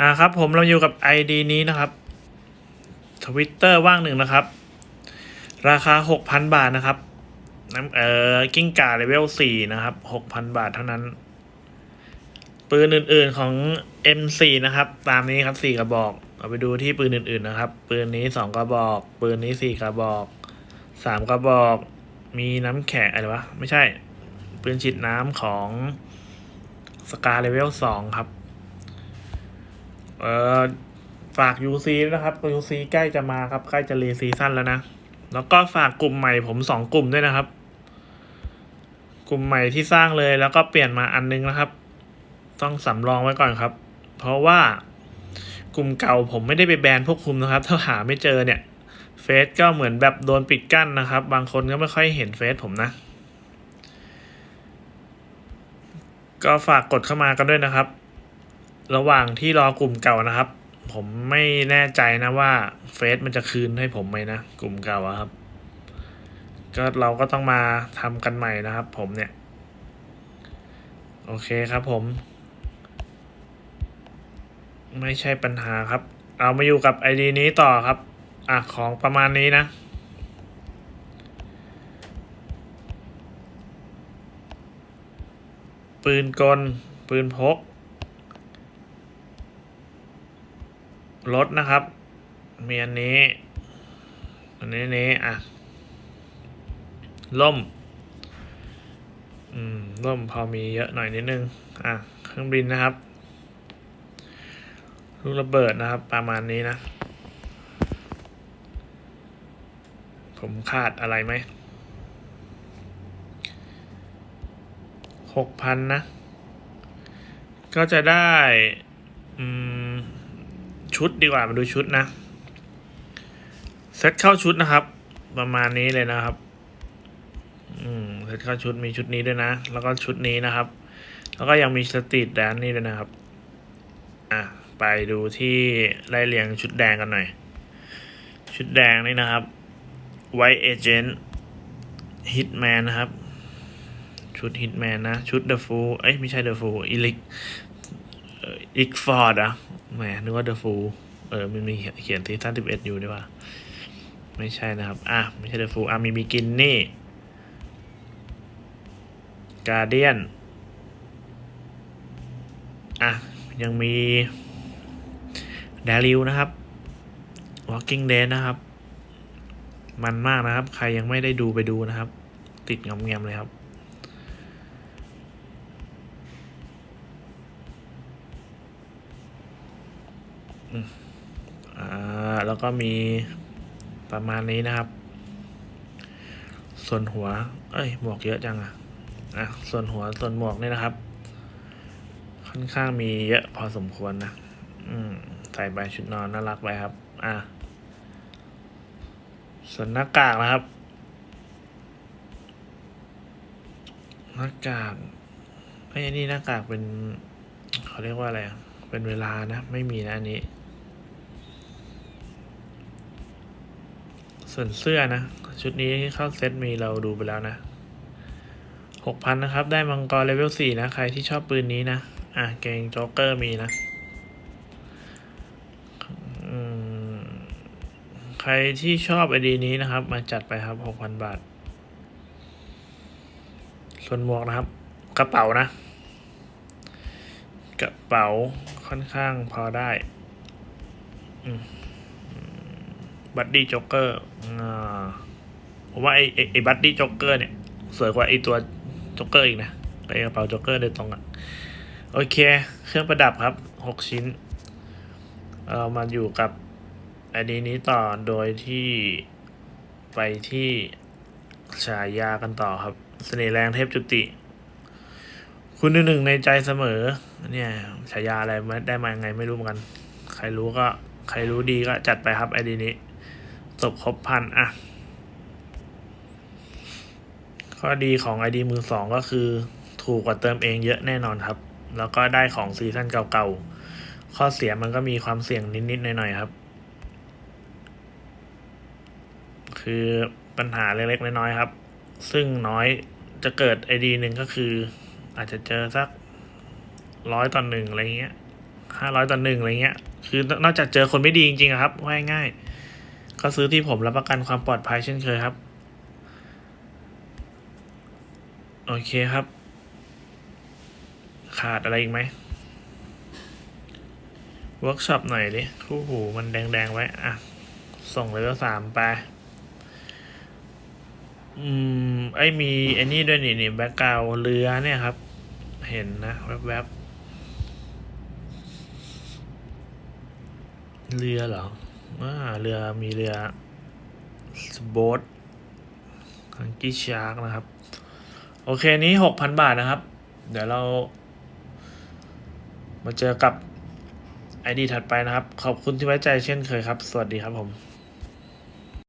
อ่าครับผมเราอยู่กับ ID นี้นะครับทวิตเตอร์ว่างหนึ่งนะครับ ราคา 6,000 บาทนะครับน้ำเอ่อกิ้งก่าเลเวล4นะครับ 6,000 บาทเท่านั้น ปืนอื่นๆของ M4 นะครับ ตามนี้ครับ4กระบอก เอาไปดูที่ปืนอื่นๆนะครับ ปืนนี้2กระบอก ปืนนี้4กระบอก3กระบอก มีน้ำแข็งอะไรวะ ไม่ใช่ ปืนฉีดน้ำของสกาเลเวล2ครับ เอ่อฝาก UC นะครับ UC ใกล้จะมาครับ ใกล้จะรีซีซั่นแล้วนะ แล้วก็ฝากกลุ่มใหม่ผมสองกลุ่มด้วยนะครับ กลุ่มใหม่ที่สร้างเลยแล้วก็เปลี่ยนมาอันนึงนะครับ ต้องสำรองไว้ก่อนครับ เพราะว่ากลุ่มเก่าผมไม่ได้ไปแบนพวกคุมนะครับ ถ้าหาไม่เจอเนี่ย เฟซก็เหมือนแบบโดนปิดกั้นนะครับ บางคนก็ไม่ค่อยเห็นเฟซผมนะ ก็ฝากกดเข้ามากันด้วยนะครับ ระหว่างที่รอกลุ่มเก่านะครับ ผมไม่แน่ใจนะว่าเฟซมันจะคืนให้ผมไหมนะกลุ่มเก่าครับ ก็เราก็ต้องมาทำกันใหม่นะครับ ผมเนี่ย โอเคครับผม ไม่ใช่ปัญหาครับ เอามาอยู่กับไอดีนี้ต่อครับ อะของประมาณนี้นะปืนกล ปืนพก รถนะครับมีอันนี้ อันนี้นี้อะล่ม อืมล่มพอมีเยอะหน่อยนิดนึง อะเครื่องบินนะครับลูกระเบิดนะครับ ประมาณนี้นะ ผมขาดอะไรไหมหกพันนะ ก็จะได้ อืม ชุดดีกว่ามาดูชุดนะเซตเข้าชุดนะครับ ประมาณนี้เลยนะครับ อืมเซตเข้าชุดมีชุดนี้ด้วยนะ แล้วก็ชุดนี้นะครับ แล้วก็ยังมีสตรีทแดนนี่ด้วยนะครับ อะไปดูที่ไล่เรียงชุดแดงกันหน่อย ชุดแดงนี่นะครับ White Agent Hitman นะครับ ชุด Hitman นะ ชุด The Fool เอ้ย ไม่ใช่ The Fool อีลิก อีกฟอร์ดอะแหมนึกว่า The Fool เออมันมีเขียนที่ท่านสิบเอ็ดอยู่ด้วยว่า ไม่ใช่นะครับ อะ ไม่ใช่ The Fool อะ มีบิกินนี่ Guardian อะ ยังมีดาริวนะครับ Walking Dead นะครับ มันมากนะครับ ใครยังไม่ได้ดูไปดูนะครับ ติดงำเงียมเลยครับ อ่าแล้วก็มีประมาณนี้นะครับ ส่วนหัว เอ้ยหมวกเยอะจังอะอะส่วนหัวส่วนหมวกเนี่ยนะครับ ค่อนข้างมีเยอะพอสมควรนะ อืมใส่ไปชุดนอนน่ารักไปครับ อะส่วนหน้ากากนะครับหน้ากากไอ้อันนี่หน้ากากเป็นเขาเรียกว่าอะไรเป็นเวลานะ ไม่มีนะอันนี้ ส่วนเสื้อนะ ชุดนี้เข้าเซตมีเราดูไปแล้วนะหกพันนะครับ ได้มังกรเลเวลสี่นะ ใครที่ชอบปืนนี้นะ อะเกงโจ๊กเกอร์มีนะใครที่ชอบไอดีนี้นะครับ มาจัดไปครับหกพันบาท ส่วนหมวกนะครับ กระเป๋านะ กระเป๋าค่อนข้างพอได้ อืม บัดดี้จ็อกเกอร์ผมว่าไอ้ไอ้ไอบัดดี้จ็อกเกอร์เนี่ย สวยกว่าไอ้ตัวจ็อกเกอร์อีกนะไอกระเป๋าจ็อกเกอร์โดยตรงอะโอเค เครื่องประดับครับหกชิ้นเรามาอยู่กับไอดีนี้ต่อโดยที่ไปที่ฉายากันต่อครับ เสน่ห์แรงเทพจุติ คุณหนึ่งในใจเสมอ เนี่ยฉายาอะไรมาได้มายังไงไม่รู้เหมือนกัน ใครรู้ก็ ใครรู้ดีก็จัดไปครับไอดีนี้ จบครบพันอะ ข้อดีของไอดีมือสองก็คือ ถูกกว่าเติมเองเยอะแน่นอนครับ แล้วก็ได้ของซีซั่นเก่าๆ ข้อเสียมันก็มีความเสี่ยงนิดๆหน่อยๆครับ คือปัญหาเล็กๆน้อยๆครับ ซึ่งน้อยจะเกิดไอดีหนึ่งก็คือ อาจจะเจอสักร้อยต่อหนึ่งอะไรเงี้ยห้าร้อยต่อหนึ่งอะไรเงี้ย คือนอกจากเจอคนไม่ดีจริงๆครับว่าง่ายๆ ก็ซื้อที่ผมรับประกันความปลอดภัยเช่นเคยครับ โอเคครับ ขาดอะไรอีกไหมเวิร์กช็อปหน่อยดิคู่หูมันแดง ๆ ไว้ อะ ส่งเลเวลสามไป อืม ไอ้มีไอ้นี่ด้วยนี่นี่แบ็กกราวเรือเนี่ยครับ เห็นนะ แวบๆ เรือเหรอ อ่าเรือมีเรือสโบ๊ทฮังกี้ชาร์กนะครับ โอเคนี้หกพันบาทนะครับ เดี๋ยวเรา มาเจอกับไอดีถัดไปนะครับ ขอบคุณที่ไว้ใจเช่นเคยครับ สวัสดีครับผม